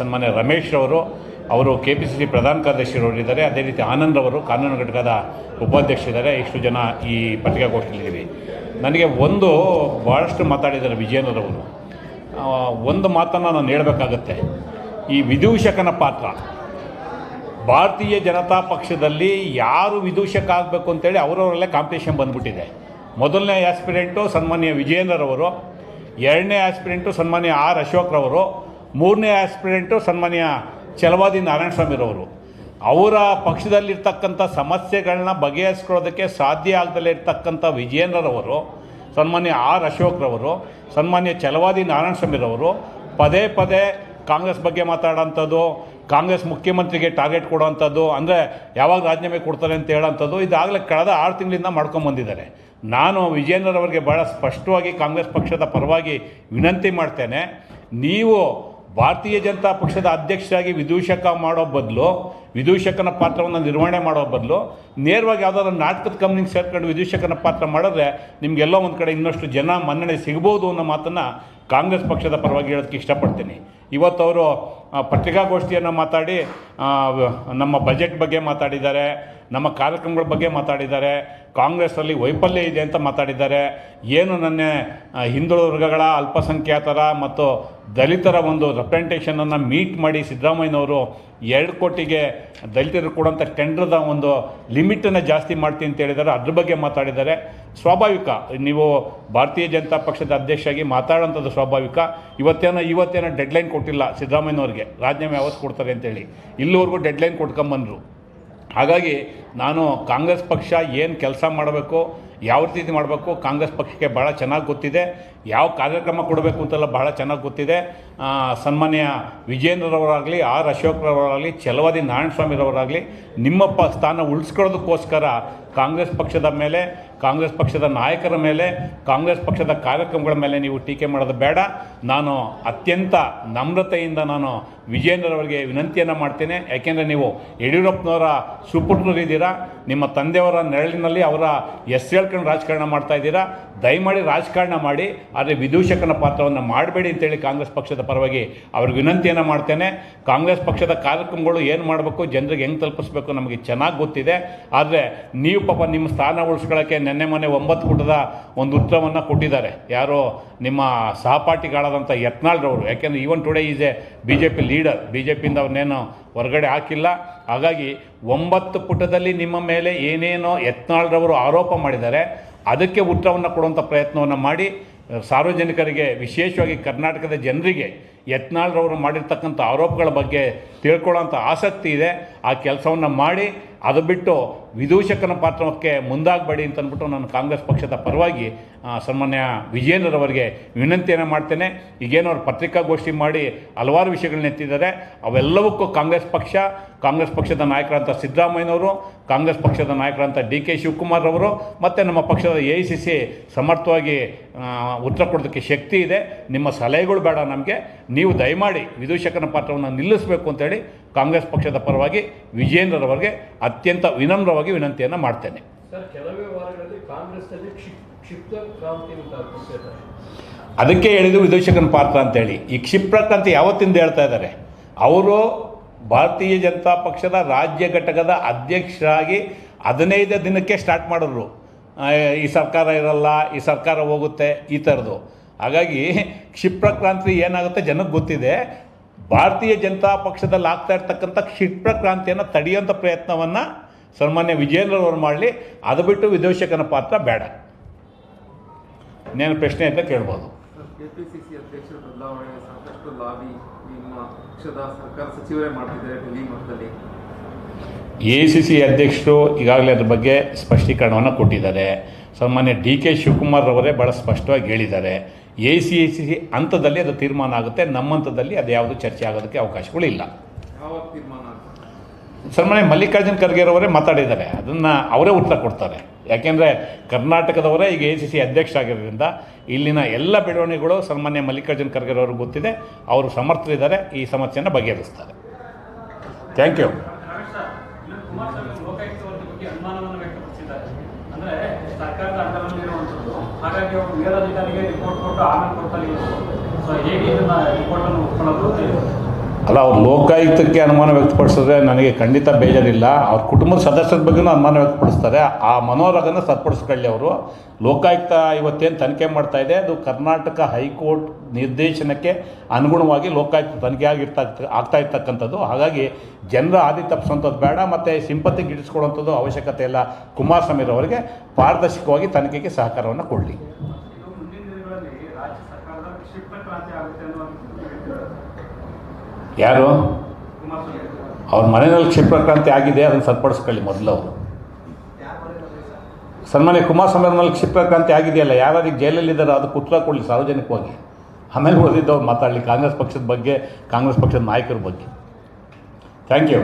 ಸನ್ಮಾನ್ಯ ರಮೇಶ್ ಅವರು ಅವರು ಕೆ ಪಿ ಸಿ ಸಿ ಪ್ರಧಾನ ಕಾರ್ಯದರ್ಶಿಯವರಿದ್ದಾರೆ ಅದೇ ರೀತಿ ಆನಂದ್ ಅವರು ಕಾನೂನು ಘಟಕದ ಉಪಾಧ್ಯಕ್ಷರಿದ್ದಾರೆ ಇಷ್ಟು ಜನ ಈ ಪತ್ರಿಕಾಗೋಷ್ಠಿಯಲ್ಲಿದ್ದೀವಿ ನನಗೆ ಒಂದು ಭಾಳಷ್ಟು ಮಾತಾಡಿದ್ದಾರೆ ವಿಜಯನರವರು ಒಂದು ಮಾತನ್ನು ನಾನು ಹೇಳಬೇಕಾಗತ್ತೆ. ಈ ವಿದೂಷಕನ ಪಾತ್ರ. ಭಾರತೀಯ ಜನತಾ ಪಕ್ಷದಲ್ಲಿ ಯಾರು ವಿದೂಷಕ ಆಗಬೇಕು ಅಂತೇಳಿ ಅವರವರಲ್ಲೇ ಕಾಂಪಿಟೇಷನ್ ಬಂದ್ಬಿಟ್ಟಿದೆ. ಮೊದಲನೇ ಆಸ್ಪಿರೆಂಟು ಸನ್ಮಾನ್ಯ ವಿಜಯೇಂದ್ರರವರು ಎರಡನೇ ಆಸ್ಪಿರೆಂಟು ಸನ್ಮಾನ್ಯ ಆರ್ ಅಶೋಕ್ರವರು ಮೂರನೇ ಆಸ್ಪಿರೆಂಟು ಸನ್ಮಾನ್ಯ ಛಲವಾದಿ ನಾರಾಯಣಸ್ವಾಮಿರವರು ಅವರ ಪಕ್ಷದಲ್ಲಿರ್ತಕ್ಕಂಥ ಸಮಸ್ಯೆಗಳನ್ನ ಬಗೆಹರಿಸ್ಕೊಳ್ಳೋದಕ್ಕೆ ಸಾಧ್ಯ ಆಗದಲ್ಲೇ ಇರ್ತಕ್ಕಂಥ ವಿಜಯೇಂದ್ರರವರು ಸನ್ಮಾನ್ಯ ಆರ್ ಅಶೋಕ್ರವರು ಸನ್ಮಾನ್ಯ ಛಲವಾದಿ ನಾರಾಯಣಸ್ವಾಮಿರವರು ಪದೇ ಪದೇ ಕಾಂಗ್ರೆಸ್ ಬಗ್ಗೆ ಮಾತಾಡೋಂಥದ್ದು, ಕಾಂಗ್ರೆಸ್ ಮುಖ್ಯಮಂತ್ರಿಗೆ ಟಾರ್ಗೆಟ್ ಕೊಡುವಂಥದ್ದು ಅಂದರೆ ಯಾವಾಗ ರಾಜೀನಾಮೆ ಕೊಡ್ತಾರೆ ಅಂತ ಹೇಳೋಂಥದ್ದು, ಇದಾಗಲೇ ಕಳೆದ ಆರು ತಿಂಗಳಿಂದ ಮಾಡ್ಕೊಂಬಂದಿದ್ದಾರೆ ನಾನು ವಿಜಯೇಂದ್ರರವರಿಗೆ ಭಾಳ ಸ್ಪಷ್ಟವಾಗಿ ಕಾಂಗ್ರೆಸ್ ಪಕ್ಷದ ಪರವಾಗಿ ವಿನಂತಿ ಮಾಡ್ತೇನೆ, ನೀವು ಭಾರತೀಯ ಜನತಾ ಪಕ್ಷದ ಅಧ್ಯಕ್ಷರಾಗಿ ವಿದೂಷಕ ಮಾಡೋ ಬದಲು, ವಿದೂಷಕನ ಪಾತ್ರವನ್ನು ನಿರ್ವಹಣೆ ಮಾಡೋ ಬದಲು, ನೇರವಾಗಿ ಯಾವುದಾದ್ರು ನಾಟಕದ ಕಂಪ್ನಿಗೆ ಸೇರ್ಕೊಂಡು ವಿದೂಷಕನ ಪಾತ್ರ ಮಾಡಿದ್ರೆ ನಿಮಗೆಲ್ಲೋ ಒಂದು ಕಡೆ ಇನ್ನಷ್ಟು ಜನ ಮನ್ನಣೆ ಸಿಗ್ಬೋದು ಅನ್ನೋ ಮಾತನ್ನು ಕಾಂಗ್ರೆಸ್ ಪಕ್ಷದ ಪರವಾಗಿ ಹೇಳೋದಕ್ಕೆ ಇಷ್ಟಪಡ್ತೀನಿ. ಇವತ್ತು ಅವರು ಪತ್ರಿಕಾಗೋಷ್ಠಿಯನ್ನು ಮಾತಾಡಿ ನಮ್ಮ ಬಜೆಟ್ ಬಗ್ಗೆ ಮಾತಾಡಿದ್ದಾರೆ, ನಮ್ಮ ಕಾರ್ಯಕ್ರಮಗಳ ಬಗ್ಗೆ ಮಾತಾಡಿದ್ದಾರೆ ಕಾಂಗ್ರೆಸ್ಸಲ್ಲಿ ವೈಫಲ್ಯ ಇದೆ ಅಂತ ಮಾತಾಡಿದ್ದಾರೆ. ಏನು ನನ್ನ ಹಿಂದುಳಿದ ವರ್ಗಗಳ ಅಲ್ಪಸಂಖ್ಯಾತರ ಮತ್ತು ದಲಿತರ ಒಂದು ರೆಪ್ರೆಸೆಂಟೇಷನನ್ನು ಮೀಟ್ ಮಾಡಿ ಸಿದ್ದರಾಮಯ್ಯನವರು ಎರಡು ಕೋಟಿಗೆ ದಲಿತರು ಕೊಡುವಂಥ ಟೆಂಡರ್ದ ಒಂದು ಲಿಮಿಟನ್ನು ಜಾಸ್ತಿ ಮಾಡ್ತೀನಿ ಅಂತ ಹೇಳಿದ್ದಾರೆ. ಅದ್ರ ಬಗ್ಗೆ ಮಾತಾಡಿದ್ದಾರೆ. ಸ್ವಾಭಾವಿಕ, ನೀವು ಭಾರತೀಯ ಜನತಾ ಪಕ್ಷದ ಅಧ್ಯಕ್ಷರಾಗಿ ಮಾತಾಡೋಂಥದ್ದು ಸ್ವಾಭಾವಿಕ. ಇವತ್ತೇನೋ ಇವತ್ತೇನೋ ಡೆಡ್ಲೈನ್ ಕೊಟ್ಟಿಲ್ಲ ಸಿದ್ದರಾಮಯ್ಯನವರಿಗೆ. ರಾಜೀನಾಮೆ ಯಾವತ್ತು ಕೊಡ್ತಾರೆ ಅಂತೇಳಿ ಇಲ್ಲಿವರೆಗೂ ಡೆಡ್ಲೈನ್ ಕೊಟ್ಕೊಂಬಂದರು. ಹಾಗಾಗಿ ನಾನು ಕಾಂಗ್ರೆಸ್ ಪಕ್ಷ ಏನು ಕೆಲಸ ಮಾಡಬೇಕು, ಯಾವ ರೀತಿ ಮಾಡಬೇಕು, ಕಾಂಗ್ರೆಸ್ ಪಕ್ಷಕ್ಕೆ ಭಾಳ ಚೆನ್ನಾಗಿ ಗೊತ್ತಿದೆ, ಯಾವ ಕಾರ್ಯಕ್ರಮ ಕೊಡಬೇಕು ಅಂತೆಲ್ಲ ಭಾಳ ಚೆನ್ನಾಗಿ ಗೊತ್ತಿದೆ. ಸನ್ಮಾನ್ಯ ವಿಜೇಂದ್ರರವರಾಗಲಿ ಆರ್ ಅಶೋಕ್ರವರಾಗಲಿ, ಛಲವಾದಿ ನಾರಾಯಣಸ್ವಾಮಿರವರಾಗಲಿ ನಿಮ್ಮ ಪ ಸ್ಥಾನ ಉಳಿಸ್ಕೊಳ್ಳೋದಕ್ಕೋಸ್ಕರ ಕಾಂಗ್ರೆಸ್ ಪಕ್ಷದ ಮೇಲೆ ಕಾಂಗ್ರೆಸ್ ಪಕ್ಷದ ನಾಯಕರ ಮೇಲೆ, ಕಾಂಗ್ರೆಸ್ ಪಕ್ಷದ ಕಾರ್ಯಕ್ರಮಗಳ ಮೇಲೆ ನೀವು ಟೀಕೆ ಮಾಡೋದು ಬೇಡ. ನಾನು ಅತ್ಯಂತ ನಮ್ರತೆಯಿಂದ ನಾನು ವಿಜೇಂದ್ರರವರಿಗೆ ವಿನಂತಿಯನ್ನು ಮಾಡ್ತೇನೆ. ಯಾಕೆಂದರೆ ನೀವು ಯಡಿಯೂರಪ್ಪನವರ ಸುಪುತ್ರರಿದ್ದೀರಾ ನಿಮ್ಮ ತಂದೆಯವರ ನೆರಳಿನಲ್ಲಿ ಅವರ ಹೆಸರು ಹೇಳ್ಕೊಂಡು ರಾಜಕಾರಣ ಮಾಡ್ತಾ ಇದ್ದೀರಾ. ದಯಮಾಡಿ ರಾಜಕಾರಣ ಮಾಡಿ, ಆದರೆ ವಿದೂಷಕನ ಪಾತ್ರವನ್ನು ಮಾಡಬೇಡಿ ಅಂತೇಳಿ ಕಾಂಗ್ರೆಸ್ ಪಕ್ಷದ ಪರವಾಗಿ ಅವ್ರಿಗೆ ವಿನಂತಿಯನ್ನು ಮಾಡ್ತೇನೆ. ಕಾಂಗ್ರೆಸ್ ಪಕ್ಷದ ಕಾರ್ಯಕ್ರಮಗಳು ಏನು ಮಾಡಬೇಕು, ಜನರಿಗೆ ಹೆಂಗೆ ತಲುಪಿಸ್ಬೇಕು ನಮಗೆ ಚೆನ್ನಾಗಿ ಗೊತ್ತಿದೆ. ಆದರೆ ನೀವು ಪಾಪ ನಿಮ್ಮ ಸ್ಥಾನ ಉಳಿಸ್ಕೊಳ್ಳೋಕ್ಕೆ ನೆನ್ನೆ ಮೊನ್ನೆ ಒಂಬತ್ತು ಪುಟದ ಒಂದು ಉತ್ತರವನ್ನು ಕೊಟ್ಟಿದ್ದಾರೆ. ಯಾರೋ ನಿಮ್ಮ ಸಹಪಾಠಿಗಳಾದಂಥ ಯತ್ನಾಳ್ರವರು ಯಾಕೆಂದರೆ even today is a B J P leader. B J ಪಿಯಿಂದ ಅವ್ರನ್ನೇನು ಹೊರಗಡೆ ಹಾಕಿಲ್ಲ. ಹಾಗಾಗಿ ಒಂಬತ್ತು ಪುಟದಲ್ಲಿ ನಿಮ್ಮ ಮೇಲೆ ಏನೇನೋ ಯತ್ನಾಳ್ರವರು ಆರೋಪ ಮಾಡಿದ್ದಾರೆ. ಅದಕ್ಕೆ ಉತ್ತರವನ್ನು ಕೊಡುವಂಥ ಪ್ರಯತ್ನವನ್ನು ಮಾಡಿ, ಸಾರ್ವಜನಿಕರಿಗೆ, ವಿಶೇಷವಾಗಿ ಕರ್ನಾಟಕದ ಜನರಿಗೆ ಯತ್ನಾಳ್ರವರು ಮಾಡಿರ್ತಕ್ಕಂಥ ಆರೋಪಗಳ ಬಗ್ಗೆ ತಿಳ್ಕೊಳ್ಳೋಂಥ ಆಸಕ್ತಿ ಇದೆ. ಆ ಕೆಲಸವನ್ನು ಮಾಡಿ ಅದು ಬಿಟ್ಟು ವಿದೂಷಕನ ಪಾತ್ರಕ್ಕೆ ಮುಂದಾಗಬೇಡಿ ಅಂತ ಅಂದ್ಬಿಟ್ಟು ನಾನು ಕಾಂಗ್ರೆಸ್ ಪಕ್ಷದ ಪರವಾಗಿ ಸನ್ಮಾನ್ಯ ವಿಜೇಂದ್ರರವರಿಗೆ ವಿನಂತಿಯನ್ನು ಮಾಡ್ತೇನೆ. ಈಗೇನು ಅವ್ರು ಪತ್ರಿಕಾಗೋಷ್ಠಿ ಮಾಡಿ ಹಲವಾರು ವಿಷಯಗಳನ್ನ ಎತ್ತಿದ್ದಾರೆ. ಅವೆಲ್ಲವಕ್ಕೂ ಕಾಂಗ್ರೆಸ್ ಪಕ್ಷ, ಕಾಂಗ್ರೆಸ್ ಪಕ್ಷದ ನಾಯಕರಂತ ಸಿದ್ದರಾಮಯ್ಯನವರು, ಕಾಂಗ್ರೆಸ್ ಪಕ್ಷದ ನಾಯಕರಂತ ಡಿ ಕೆ ಶಿವಕುಮಾರ್ ಅವರು ಮತ್ತು ನಮ್ಮ ಪಕ್ಷದ ಎ ಐ ಸಿ ಸಿ ಸಮರ್ಥವಾಗಿ ಉತ್ತರ ಕೊಡೋದಕ್ಕೆ ಶಕ್ತಿ ಇದೆ. ನಿಮ್ಮ ಸಲಹೆಗಳು ಬೇಡ ನಮಗೆ. ನೀವು ದಯಮಾಡಿ ವಿದೂಷಕನ ಪಾತ್ರವನ್ನು ನಿಲ್ಲಿಸಬೇಕು ಅಂತೇಳಿ ಕಾಂಗ್ರೆಸ್ ಪಕ್ಷದ ಪರವಾಗಿ ವಿಜೇಂದ್ರರವರಿಗೆ ಅತ್ಯಂತ ವಿನಮ್ರವಾಗಿ ವಿನಂತಿಯನ್ನು ಮಾಡ್ತೇನೆ. ಸರ್ ಕೆಲವೇ ವಾರಗಳಲ್ಲಿ ಕಾಂಗ್ರೆಸ್ನಲ್ಲಿ ಕ್ಷಿಪ್ ಕ್ಷಿಪ್ತ ಕ್ರಾಂತಿ ಉಂಟಾಗ್ತಿದೆ ಅದಕ್ಕೆ ಹೇಳಿದ್ದು ವಿದೂಷಕನ ಪಾತ್ರ ಅಂತೇಳಿ. ಈ ಕ್ಷಿಪ್ರ ಕ್ರಾಂತಿ ಯಾವತ್ತಿಂದ ಹೇಳ್ತಾ ಇದ್ದಾರೆ? ಅವರು ಭಾರತೀಯ ಜನತಾ ಪಕ್ಷದ ರಾಜ್ಯ ಘಟಕದ ಅಧ್ಯಕ್ಷರಾಗಿ ಹದಿನೈದು ದಿನಕ್ಕೆ ಸ್ಟಾರ್ಟ್ ಮಾಡಿದ್ರು. ಈ ಸರ್ಕಾರ ಇರಲ್ಲ ಈ ಸರ್ಕಾರ ಹೋಗುತ್ತೆ ಈ ಥರದ್ದು. ಹಾಗಾಗಿ ಕ್ಷಿಪ್ರ ಕ್ರಾಂತಿ ಏನಾಗುತ್ತೆ ಜನಕ್ಕೆ ಗೊತ್ತಿದೆ. ಭಾರತೀಯ ಜನತಾ ಪಕ್ಷದಲ್ಲಿ ಆಗ್ತಾ ಇರ್ತಕ್ಕಂಥ ಕ್ಷಿಪ್ರ ಕ್ರಾಂತಿಯನ್ನು ತಡೆಯುವಂಥ ಪ್ರಯತ್ನವನ್ನು ಸನ್ಮಾನ್ಯ ವಿಜೇಂದ್ರರವರು ಮಾಡಲಿ. ಅದು ಬಿಟ್ಟು ವಿದೂಷಕನ ಪಾತ್ರ ಬೇಡ. ಇನ್ನೇನು ಪ್ರಶ್ನೆ ಅಂತ ಕೇಳ್ಬೋದು. ಕೆಪಿಸಿಸಿ ಅಧ್ಯಕ್ಷರ ಬದಲಾವಣೆ ಸಾಕಷ್ಟು ಲಾಬಿ ನಿಮ್ಮ ಪಕ್ಷದ ಸರ್ಕಾರ ಸಚಿವರೇ ಮಾಡ್ತಿದ್ದಾರೆ ಡೆಲ್ಲಿ ಮಟ್ಟದಲ್ಲಿ. ಎ ಸಿ ಸಿ ಅಧ್ಯಕ್ಷರು ಈಗಾಗಲೇ ಅದ್ರ ಬಗ್ಗೆ ಸ್ಪಷ್ಟೀಕರಣವನ್ನು ಕೊಟ್ಟಿದ್ದಾರೆ. ಸನ್ಮಾನ್ಯ ಡಿ ಕೆ ಶಿವಕುಮಾರ್ ಅವರೇ ಭಾಳ ಸ್ಪಷ್ಟವಾಗಿ ಹೇಳಿದ್ದಾರೆ. ಎ ಸಿ ಎ ಸಿ ಹಂತದಲ್ಲಿ ಅದು ತೀರ್ಮಾನ ಆಗುತ್ತೆ. ನಮ್ಮ ಹಂತದಲ್ಲಿ ಅದು ಯಾವುದು ಚರ್ಚೆ ಆಗೋದಕ್ಕೆ ಅವಕಾಶಗಳಿಲ್ಲ ಸನ್ಮಾನ್ಯ ಮಲ್ಲಿಕಾರ್ಜುನ್ ಖರ್ಗೆರವರೇ ಮಾತಾಡಿದ್ದಾರೆ. ಅದನ್ನು ಅವರೇ ಉತ್ತರ ಕೊಡ್ತಾರೆ. ಯಾಕೆಂದರೆ ಕರ್ನಾಟಕದವರೇ ಈಗ ಎ ಸಿ ಸಿ ಅಧ್ಯಕ್ಷರಾಗಿರೋದ್ರಿಂದ ಇಲ್ಲಿನ ಎಲ್ಲ ಬೆಳವಣಿಗೆಗಳು ಸನ್ಮಾನ್ಯ ಮಲ್ಲಿಕಾರ್ಜುನ್ ಖರ್ಗೆರವ್ರಿಗೆ ಗೊತ್ತಿದೆ. ಅವರು ಸಮರ್ಥರಿದ್ದಾರೆ. ಈ ಸಮಸ್ಯೆಯನ್ನು ಬಗೆಹರಿಸ್ತಾರೆ. ಥ್ಯಾಂಕ್ ಯು ಸರ್ಕಾರದ ಹಾಗಾಗಿ ಅವರು ಮೇಲಧಿಕಾರಿಗೆ ರಿಪೋರ್ಟ್ ಕೊಟ್ಟು ಆಮೇಲೆ ಕೊಡ್ತಾರೆ ಸೊ ಹೇಗೆ ಇದನ್ನ ರಿಪೋರ್ಟ್ ಅನ್ನು ಒಪ್ಕೊಳ್ಳೋದು. ಅಲ್ಲ, ಅವ್ರು ಲೋಕಾಯುಕ್ತಕ್ಕೆ ಅನುಮಾನ ವ್ಯಕ್ತಪಡಿಸಿದ್ರೆ ನನಗೆ ಖಂಡಿತ ಬೇಜಾರಿಲ್ಲ. ಅವ್ರ ಕುಟುಂಬದ ಸದಸ್ಯರ ಬಗ್ಗೆನೂ ಅನುಮಾನ ವ್ಯಕ್ತಪಡಿಸ್ತಾರೆ. ಆ ಮನೋರಗನ ಸರಿಪಡಿಸ್ಕೊಳ್ಳಿ ಅವರು. ಲೋಕಾಯುಕ್ತ ಇವತ್ತೇನು ತನಿಖೆ ಇದೆ? ಅದು ಕರ್ನಾಟಕ ಹೈಕೋರ್ಟ್ ನಿರ್ದೇಶನಕ್ಕೆ ಅನುಗುಣವಾಗಿ ಲೋಕಾಯುಕ್ತ ತನಿಖೆ ಆಗಿರ್ತಾ ಆಗ್ತಾ ಇರ್ತಕ್ಕಂಥದ್ದು. ಹಾಗಾಗಿ ಜನರ ಹಾದಿ ತಪ್ಪಿಸುವಂಥದ್ದು ಬೇಡ, ಮತ್ತು ಸಿಂಪತಿ ಗಿಡಿಸ್ಕೊಳ್ಳುವಂಥದ್ದು ಅವಶ್ಯಕತೆ ಇಲ್ಲ. ಕುಮಾರಸ್ವಾಮಿರವರಿಗೆ ಪಾರದರ್ಶಕವಾಗಿ ತನಿಖೆಗೆ ಸಹಕಾರವನ್ನು ಕೊಡಲಿ ಇದು ಮುಂದಿನ ದಿನಗಳಲ್ಲಿ ರಾಜ್ಯ ಸರ್ಕಾರದ ಕ್ಷಿಪ್ರ ಕ್ರಾಂತಿ ಆಗುತ್ತೆ ಅನ್ನೋ ಯಾರು? ಅವ್ರ ಮನೆಯಲ್ಲಿ ಕ್ಷಿಪ್ರಕ್ರಾಂತಿ ಆಗಿದೆ, ಅದನ್ನು ಸರಿಪಡಿಸ್ಕೊಳ್ಳಿ ಮೊದಲು ಅವರು. ಸನ್ಮಾನ್ಯ ಕುಮಾರಸ್ವಾಮಿ ಮೇಲೆ ಕ್ಷಿಪ್ರಕ್ರಾಂತಿ ಆಗಿದೆಯಲ್ಲ, ಯಾರಾದ್ರೂ ಜೈಲಲ್ಲಿದ್ದಾರೋ ಅದಕ್ಕೆ ಉತ್ತರ ಕೊಡಲಿ ಸಾರ್ವಜನಿಕವಾಗಿ. ಆಮೇಲೆ ಓದಿದ್ದವ್ರು ಮಾತಾಡಲಿ, ಕಾಂಗ್ರೆಸ್ ಪಕ್ಷದ ಬಗ್ಗೆ, ಕಾಂಗ್ರೆಸ್ ಪಕ್ಷದ ನಾಯಕರ ಬಗ್ಗೆ. Thank you